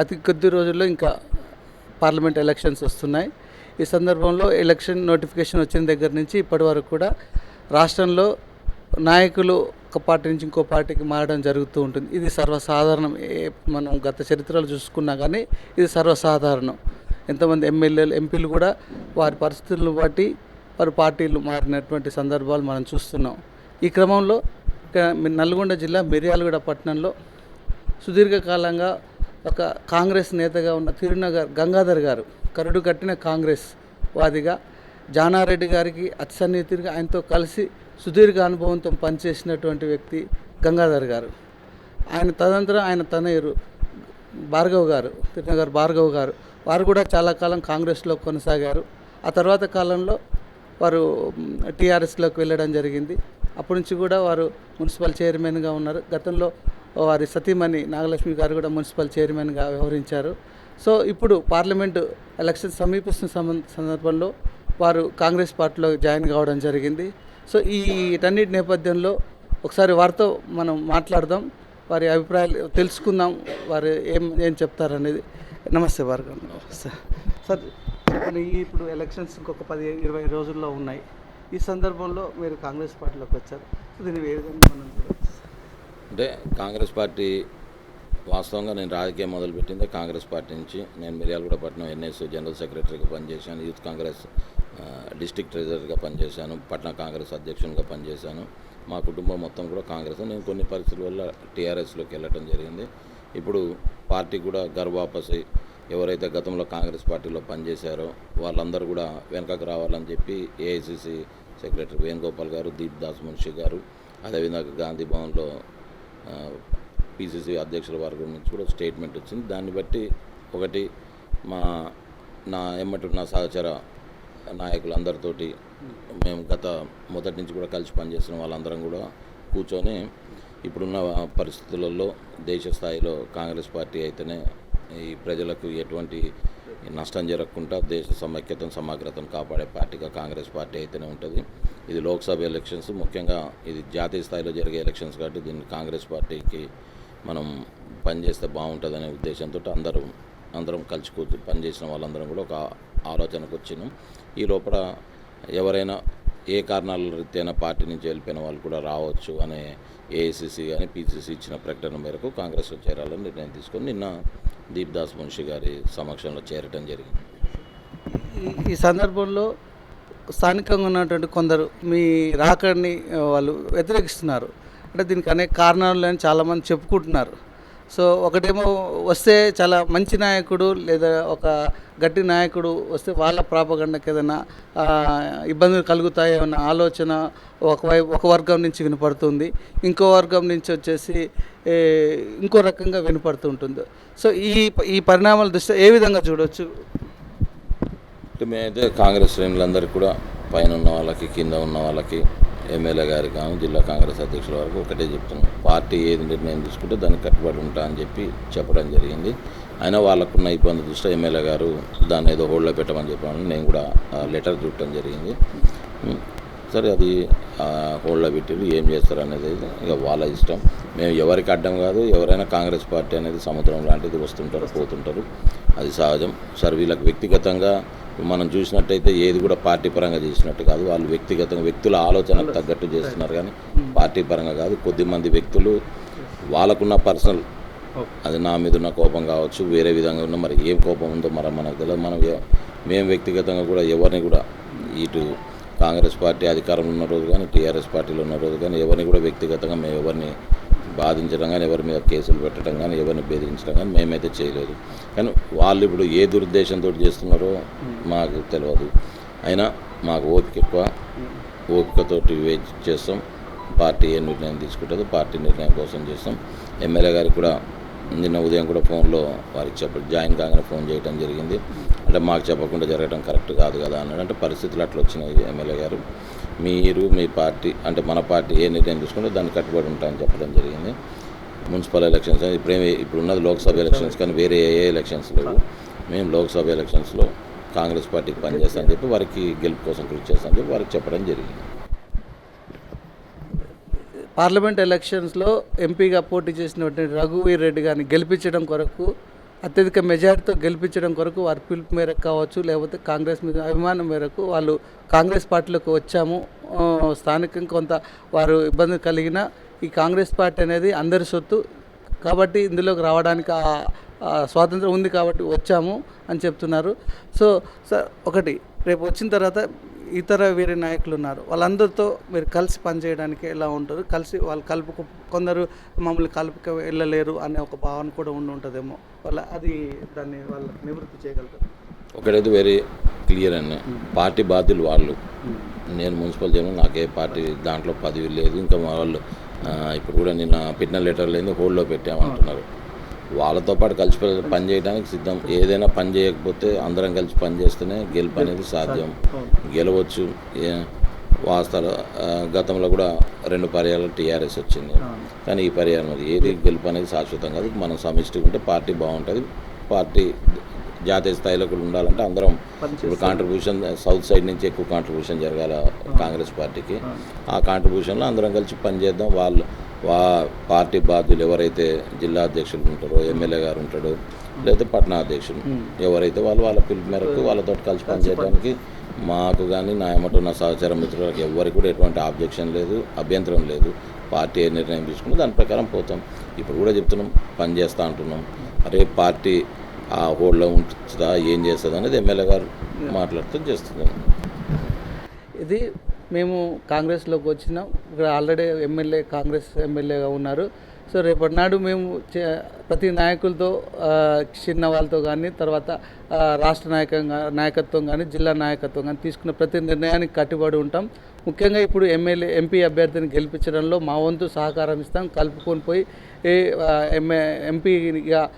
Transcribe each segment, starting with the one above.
అతి కొద్ది రోజుల్లో ఇంకా పార్లమెంట్ ఎలక్షన్స్ వస్తున్నాయి. ఈ సందర్భంలో ఎలక్షన్ నోటిఫికేషన్ వచ్చిన దగ్గర నుంచి ఇప్పటి వరకు కూడా రాష్ట్రంలో నాయకులు ఒక పార్టీ నుంచి ఇంకో పార్టీకి మారడం జరుగుతూ ఉంటుంది. ఇది సర్వసాధారణం. ఏ మనం గత చరిత్రలో చూసుకున్నా కానీ ఇది సర్వసాధారణం. ఎంతమంది ఎమ్మెల్యేలు ఎంపీలు కూడా వారి పరిస్థితులను బట్టి వారి పార్టీలు మారినటువంటి సందర్భాలు మనం చూస్తున్నాం. ఈ క్రమంలో ఇక నల్గొండ జిల్లా మిర్యాలగూడ పట్టణంలో సుదీర్ఘకాలంగా ఒక కాంగ్రెస్ నేతగా ఉన్న తిరునగర్ గంగాధర్ గారు కరుడు కట్టిన కాంగ్రెస్ వాదిగా జానారెడ్డి గారికి అతి సన్నిహితుడిగా ఆయనతో కలిసి సుదీర్ఘ అనుభవంతో పనిచేసినటువంటి వ్యక్తి గంగాధర్ గారు. ఆయన తదనంతరం ఆయన తనయురు భార్గవ్ గారు తిరునగర్ భార్గవ్ గారు వారు కూడా చాలా కాలం కాంగ్రెస్లో కొనసాగారు. ఆ తర్వాత కాలంలో వారు టీఆర్ఎస్లోకి వెళ్ళడం జరిగింది. అప్పటి నుంచి కూడా వారు మున్సిపల్ చైర్మన్గా ఉన్నారు. గతంలో వారి సతీమణి నాగలక్ష్మి గారు కూడా మున్సిపల్ చైర్మన్గా వ్యవహరించారు. సో ఇప్పుడు పార్లమెంటు ఎలక్షన్ సమీపిస్తున్న సందర్భంలో వారు కాంగ్రెస్ పార్టీలో జాయిన్ కావడం జరిగింది. సో ఈ వీటన్నిటి నేపథ్యంలో ఒకసారి వారితో మనం మాట్లాడదాం. వారి అభిప్రాయాలు తెలుసుకుందాం. వారు ఏం ఏం చెప్తారనేది. నమస్తే భార్గవ్. సార్ సార్ ఈ ఇప్పుడు ఎలక్షన్స్ ఇంకొక పది ఇరవై రోజుల్లో ఉన్నాయి. ఈ సందర్భంలో మీరు కాంగ్రెస్ పార్టీలోకి వచ్చారు. సో దీన్ని ఏ విధంగా మనం అంటే కాంగ్రెస్ పార్టీ వాస్తవంగా నేను రాజకీయం మొదలుపెట్టింది కాంగ్రెస్ పార్టీ నుంచి. నేను మిర్యాలగూడ పట్టణం ఎన్ఎస్ జనరల్ సెక్రటరీగా పనిచేశాను యూత్ కాంగ్రెస్ డిస్టిక్ ట్రెజరర్గా పనిచేశాను పట్టణ కాంగ్రెస్ అధ్యక్షునిగా పనిచేశాను. మా కుటుంబం మొత్తం కూడా కాంగ్రెస్. నేను కొన్ని పరిస్థితుల వల్ల టీఆర్ఎస్లోకి వెళ్ళటం జరిగింది. ఇప్పుడు పార్టీ కూడా గర్వాపసి ఎవరైతే గతంలో కాంగ్రెస్ పార్టీలో పనిచేశారో వాళ్ళందరూ కూడా వెనకకు రావాలని చెప్పి ఏఐసిసి సెక్రటరీ వేణుగోపాల్ గారు దీప్ దాస్ మున్షి గారు అదేవిధంగా గాంధీ భవన్లో పిసిసి అధ్యక్షుల వర్గం నుంచి కూడా స్టేట్మెంట్ వచ్చింది. దాన్ని బట్టి ఒకటి మా నా ఎమ్మటి నా సహచర నాయకులందరితోటి మేము గత మొదటి నుంచి కూడా కలిసి పనిచేసిన వాళ్ళందరం కూడా కూర్చొని ఇప్పుడున్న పరిస్థితులలో దేశ స్థాయిలో కాంగ్రెస్ పార్టీ అయితేనే ఈ ప్రజలకు ఎటువంటి నష్టం జరగకుండా దేశ సమైక్యతను సమగ్రతను కాపాడే పార్టీగా కాంగ్రెస్ పార్టీ అయితేనే ఉంటుంది. ఇది లోక్సభ ఎలక్షన్స్ ముఖ్యంగా ఇది జాతీయ స్థాయిలో జరిగే ఎలక్షన్స్ కాబట్టి దీన్ని కాంగ్రెస్ పార్టీకి మనం పనిచేస్తే బాగుంటుందనే ఉద్దేశంతో అందరూ అందరం కలిసి కూర్చు పనిచేసిన వాళ్ళందరం కూడా ఒక ఆలోచనకు వచ్చినాం. ఈ లోపల ఎవరైనా ఏ కారణాల రీత్యైనా పార్టీ నుంచి వెళ్ళిపోయిన వాళ్ళు కూడా రావచ్చు అనే ఏఐసిసి కానీ పీసీసీ ఇచ్చిన ప్రకటన మేరకు కాంగ్రెస్లో చేరాలని నిర్ణయం తీసుకొని నిన్న దీప్దాస్ మున్షి గారి సమక్షంలో చేరటం జరిగింది. ఈ- సందర్భంలో స్థానికంగా ఉన్నటువంటి కొందరు మీ రాకడిని వాళ్ళు వ్యతిరేకిస్తున్నారు. అంటే దీనికి అనేక కారణాలు అని చాలామంది చెప్పుకుంటున్నారు. సో ఒకటేమో వస్తే చాలా మంచి నాయకుడు లేదా ఒక గట్టి నాయకుడు వస్తే వాళ్ళ ప్రాపగండకి ఏదైనా ఇబ్బందులు కలుగుతాయన్న ఆలోచన ఒకవైపు ఒక వర్గం నుంచి వినపడుతుంది. ఇంకో వర్గం నుంచి వచ్చేసి ఇంకో రకంగా వినపడుతుంటుంది. సో ఈ ఈ పరిణామాల దృష్ట్యా ఏ విధంగా చూడవచ్చు మేమైతే కాంగ్రెస్ శ్రేణులందరికీ కూడా పైన ఉన్న వాళ్ళకి కింద ఉన్న వాళ్ళకి ఎమ్మెల్యే గారికి కానీ జిల్లా కాంగ్రెస్ అధ్యక్షుల వరకు ఒకటే చెప్తున్నాం. పార్టీ ఏది నిర్ణయం తీసుకుంటే దానికి కట్టుబడి ఉంటా అని చెప్పి చెప్పడం జరిగింది. అయినా వాళ్ళకున్న ఇబ్బంది దృష్ట్యా ఎమ్మెల్యే గారు దాన్ని ఏదో హోల్డ్లో పెట్టమని చెప్పాను నేను కూడా లెటర్ చూడటం జరిగింది. సరే అది హోల్డ్లో పెట్టి ఏం చేస్తారు అనేది ఇక వాళ్ళ ఇష్టం. మేము ఎవరికి అడ్డం కాదు ఎవరైనా కాంగ్రెస్ పార్టీ అనేది సముద్రం లాంటిది వస్తుంటారు పోతుంటారు. అది సహజం. సరే వీళ్ళకి వ్యక్తిగతంగా మనం చూసినట్టయితే ఏది కూడా పార్టీ పరంగా చేసినట్టు కాదు. వాళ్ళు వ్యక్తిగతంగా వ్యక్తుల ఆలోచనకు తగ్గట్టు చేస్తున్నారు కానీ పార్టీ పరంగా కాదు. కొద్దిమంది వ్యక్తులు వాళ్ళకున్న పర్సనల్ అది నా మీద ఉన్న కోపం కావచ్చు వేరే విధంగా ఉన్న మరి ఏం కోపం ఉందో మరి మనకు తెలియదు మనం మేము వ్యక్తిగతంగా కూడా ఎవరిని కూడా ఇటు కాంగ్రెస్ పార్టీ అధికారంలో ఉన్న రోజు కానీ టీఆర్ఎస్ పార్టీలో ఉన్న రోజు కానీ ఎవరిని కూడా వ్యక్తిగతంగా మేము ఎవరిని బాధించడం కానీ ఎవరి మీద కేసులు పెట్టడం కానీ ఎవరిని బెదిరించడం కానీ మేమైతే చేయలేదు. కానీ వాళ్ళు ఇప్పుడు ఏ దురుద్దేశంతో చేస్తున్నారో మాకు తెలియదు అయినా మాకు ఓపిక ఎక్కువ. ఓపికతోటి వేచి చేస్తాం. పార్టీ ఏ నిర్ణయం తీసుకుంటుందో పార్టీ నిర్ణయం కోసం చేస్తాం. ఎమ్మెల్యే గారికి కూడా నిన్న ఉదయం కూడా ఫోన్లో వారికి చెప్ప జాయిన్ కాగానే ఫోన్ చేయడం జరిగింది. అంటే మాకు చెప్పకుండా జరగడం కరెక్ట్ కాదు కదా అన్నాడు. అంటే పరిస్థితులు అట్లా వచ్చినాయి ఎమ్మెల్యే గారు. మీరు మీ పార్టీ అంటే మన పార్టీ ఏ నిర్ణయం తీసుకుంటే దాన్ని కట్టుబడి ఉంటామని చెప్పడం జరిగింది. మున్సిపల్ ఎలక్షన్స్ ఇప్పుడేమి ఇప్పుడు ఉన్నది లోక్సభ ఎలక్షన్స్ కానీ వేరే ఏ ఎలక్షన్స్ లేవు. మేము లోక్సభ ఎలక్షన్స్లో కాంగ్రెస్ పార్టీకి పనిచేస్తామని చెప్పి వారికి గెలుపు కోసం కృషి చేస్తామని చెప్పి వారికి చెప్పడం జరిగింది. పార్లమెంట్ ఎలక్షన్స్లో ఎంపీగా పోటీ చేసినటువంటి రఘువీర్ రెడ్డి గారిని గెలిపించడం కొరకు అత్యధిక మెజార్టీతో గెలిపించడం కొరకు వారి పిలుపు మేరకు కావచ్చు లేకపోతే కాంగ్రెస్ మీద అభిమానం మేరకు వాళ్ళు కాంగ్రెస్ పార్టీలోకి వచ్చాము. స్థానికంగా కొంత వారు ఇబ్బంది కలిగిన ఈ కాంగ్రెస్ పార్టీ అనేది అందరి సొత్తు. కాబట్టి ఇందులోకి రావడానికి ఆ స్వాతంత్రం ఉంది కాబట్టి వచ్చాము అని చెప్తున్నారు. సో సార్ ఒకటి రేపు వచ్చిన తర్వాత ఇతర వేరే నాయకులు ఉన్నారు. వాళ్ళందరితో మీరు కలిసి పనిచేయడానికి ఎలా ఉంటారు కలిసి వాళ్ళు కలుపుకు కొందరు మమ్మల్ని కలుపుక వెళ్ళలేరు అనే ఒక భావన కూడా ఉండి ఉంటుందేమో. వాళ్ళ అది దాన్ని వాళ్ళు నివృత్తి చేయగలుగుతారు. ఒకటైతే వెరీ క్లియర్ అండి పార్టీ బాధ్యులు వాళ్ళు. నేను మున్సిపల్ చైర్మన్ నాకే పార్టీ దాంట్లో పదవి లేదు. ఇంకా వాళ్ళు ఇప్పుడు కూడా నిన్న పెట్టిన లెటర్ లేదు హోల్డ్లో పెట్టామంటున్నారు. వాళ్ళతో పాటు కలిసి పని చేయడానికి సిద్ధం. ఏదైనా పని చేయకపోతే అందరం కలిసి పని చేస్తేనే గెలుపు అనేది సాధ్యం. గెలవచ్చు. వాస్తవ గతంలో కూడా రెండు పర్యాలు టీఆర్ఎస్ వచ్చింది. కానీ ఈ పర్యాయం అది ఏది గెలుపు అనేది శాశ్వతం కాదు. మనం సమిష్టిగా ఉంటే పార్టీ బాగుంటుంది. పార్టీ జాతీయ స్థాయిలో కూడా ఉండాలంటే అందరం ఇప్పుడు కాంట్రిబ్యూషన్ సౌత్ సైడ్ నుంచి ఎక్కువ కాంట్రిబ్యూషన్ జరగాల కాంగ్రెస్ పార్టీకి. ఆ కాంట్రిబ్యూషన్లో అందరం కలిసి పనిచేద్దాం వాళ్ళు వా పార్టీ బాధ్యులు ఎవరైతే జిల్లా అధ్యక్షులు ఉంటారో ఎమ్మెల్యే గారు ఉంటాడో లేదా పట్టణ అధ్యక్షులు ఎవరైతే వాళ్ళు వాళ్ళ పిలుపు మేరకు వాళ్ళతో కలిసి పనిచేయడానికి మాకు కానీ నా ఏమంటూ నా సహచార మిత్రులకు ఎవరికి కూడా ఎటువంటి ఆబ్జెక్షన్ లేదు అభ్యంతరం లేదు. పార్టీ ఏ నిర్ణయం తీసుకుంటే దాని ప్రకారం పోతాం. ఇప్పుడు కూడా చెప్తున్నాం పని చేస్తా అంటున్నాం. రేపు పార్టీ ఆ హోల్డ్లో ఉంటుందా ఏం చేస్తుంది అనేది ఎమ్మెల్యే గారు మాట్లాడుతూ చేస్తున్నాం ఇది మేము కాంగ్రెస్లోకి వచ్చినాం. ఇక్కడ ఆల్రెడీ ఎమ్మెల్యే కాంగ్రెస్ ఎమ్మెల్యేగా ఉన్నారు. సో రేపటి నాడు మేము చే- ప్రతి నాయకులతో చిన్న వాళ్ళతో కానీ తర్వాత రాష్ట్ర నాయకంగా నాయకత్వం కానీ జిల్లా నాయకత్వం కానీ తీసుకున్న ప్రతి నిర్ణయానికి కట్టుబడి ఉంటాం. ముఖ్యంగా ఇప్పుడు ఎమ్మెల్యే ఎంపీ అభ్యర్థిని గెలిపించడంలో మా వంతు సహకారం ఇస్తాం. కలుపుకొని పోయి ఏ ఎంఏ ఎంపీగా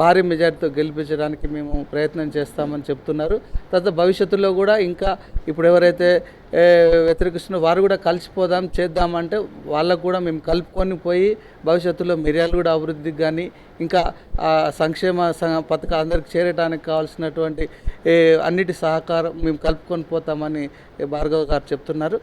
భారీ మెజార్టీతో గెలిపించడానికి మేము ప్రయత్నం చేస్తామని చెప్తున్నారు. తర్వాత భవిష్యత్తులో కూడా ఇంకా ఇప్పుడు ఎవరైతే వ్యతిరేకిస్తున్న వ్యతిరేకిస్తున్నారో వారు కూడా కలిసిపోదాం చేద్దామంటే వాళ్ళకు కూడా మేము కలుపుకొని పోయి భవిష్యత్తులో మిర్యాలు కూడా అభివృద్ధికి కానీ ఇంకా సంక్షేమ పథకం పథకాలు అందరికి చేరడానికి కావాల్సినటువంటి అన్నిటి సహకారం మేము కలుపుకొని పోతామని భార్గవ్ గారు చెప్తున్నారు.